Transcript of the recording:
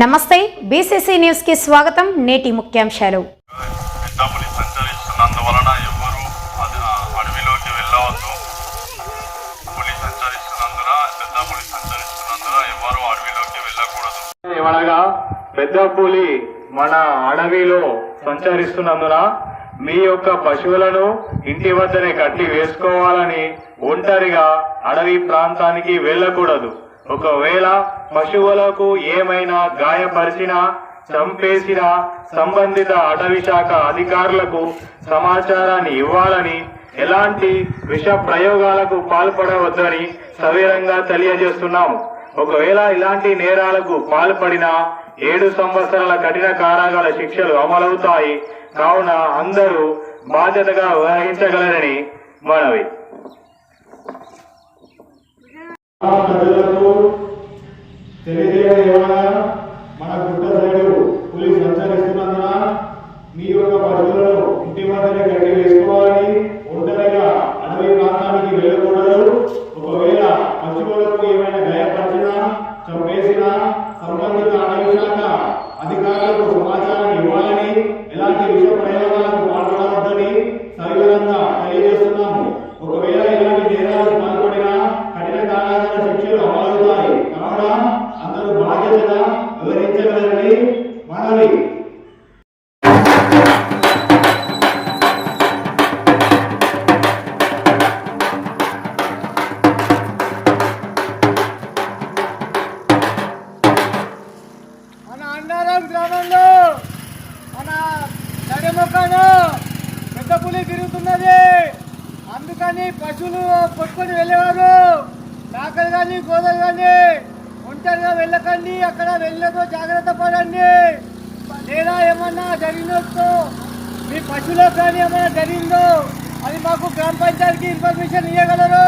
నమస్తే బీసీసీ న్యూస్కి స్వాగతం. నేటి ముఖ్యాంశాలు. పెద్దపులి సంచరిస్తున్నందువలన ఎవ్వరూ అది ఆ అడవిలోకి వెళ్ళవద్దు. పులి సంచరిస్తున్నందున పెద్ద పులి సంచరిస్తున్నందున ఎవ్వరూ అడవిలోకి వెళ్ళకూడదు. ఏమనగా పెద్ద పులి మన అడవిలో సంచరిస్తున్నందున మీ యొక్క పశువులను ఇంటి వద్దనే కట్టి వేసుకోవాలని ఒంటరిగా అడవి ప్రాంతానికి వెళ్ళకూడదు. ఒకవేళ పశువులకు ఏమైనా గాయపరిచినా చంపేసిన సంబంధిత అటవీ శాఖ అధికారులకు సమాచారాన్ని ఇవ్వాలని ఎలాంటి విష ప్రయోగాలకు పాల్పడవద్దని సవిరంగా తెలియజేస్తున్నాము. ఒకవేళ ఇలాంటి నేరాలకు పాల్పడిన ఏడు సంవత్సరాల కఠిన కారాగాల శిక్షలు అమలవుతాయి. కావున అందరూ బాధ్యతగా వహించగలరని మనవి. ప్రజలకు తెలియజేయడం ఏమనగా మన గుట్ట సైడు పులి సంచరిస్తున్నందున మీ యొక్క పశువులను ఇంటి వద్దనే గట్టి వేసుకోవాలని ఒంటరిగా అడవి ప్రాంతానికి వెళ్ళకూడదు. ఒకవేళ పశువులకు ఏమైనా గాయపరిచినా చంపేసినా సంబంధిత అడవి శాఖ అధికారులకు సమాచారం ఇవ్వాలని మన అన్నారం గ్రామంలో మన నడిమొక్కను పెద్ద పులి తిరుగుతున్నది. అందుకని పశువులు కొట్టుకొని వెళ్ళేవారు. కాకలు కానీ గోదలు కానీ ఒంటరిగా వెళ్ళకండి. అక్కడ వెళ్ళదో జాగ్రత్త పడండి. లేదా ఏమన్నా జరిగినట్టు మీ పశువులకు కానీ ఏమైనా జరిగిందో అది మాకు గ్రామ పంచాయతీకి ఇన్ఫర్మేషన్ ఇవ్వగలరు